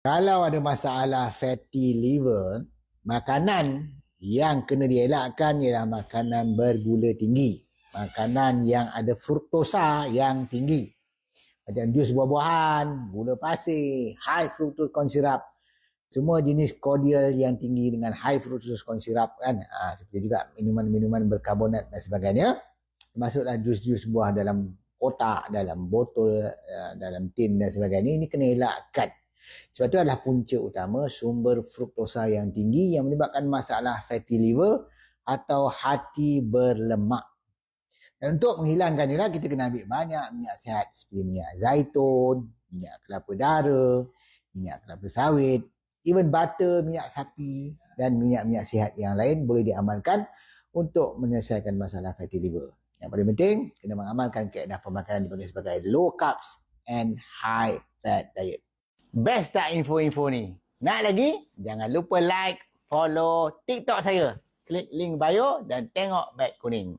Kalau ada masalah fatty liver, makanan yang kena dielakkan ialah makanan bergula tinggi. Makanan yang ada fruktosa yang tinggi. Macam jus buah-buahan, gula pasir, high fructose corn syrup. Semua jenis cordial yang tinggi dengan high fructose corn syrup kan. Ha, seperti juga minuman-minuman berkarbonat dan sebagainya. Masuklah jus-jus buah dalam kotak, dalam botol, uh, dalam tin dan sebagainya. Ini kena elakkan. Sebab itu adalah punca utama sumber fruktosa yang tinggi yang menyebabkan masalah fatty liver atau hati berlemak. Dan untuk menghilangkan ini kita kena ambil banyak minyak sihat seperti minyak zaitun, minyak kelapa dara, minyak kelapa sawit, even butter, minyak sapi dan minyak-minyak sihat yang lain boleh diamalkan untuk menyelesaikan masalah fatty liver. Yang paling penting, kena mengamalkan kaedah pemakanan dipanggil sebagai low carbs and high fat diet. Best tak info-info ni? Nak lagi? Jangan lupa like, follow TikTok saya. Klik link bio dan tengok beg kuning.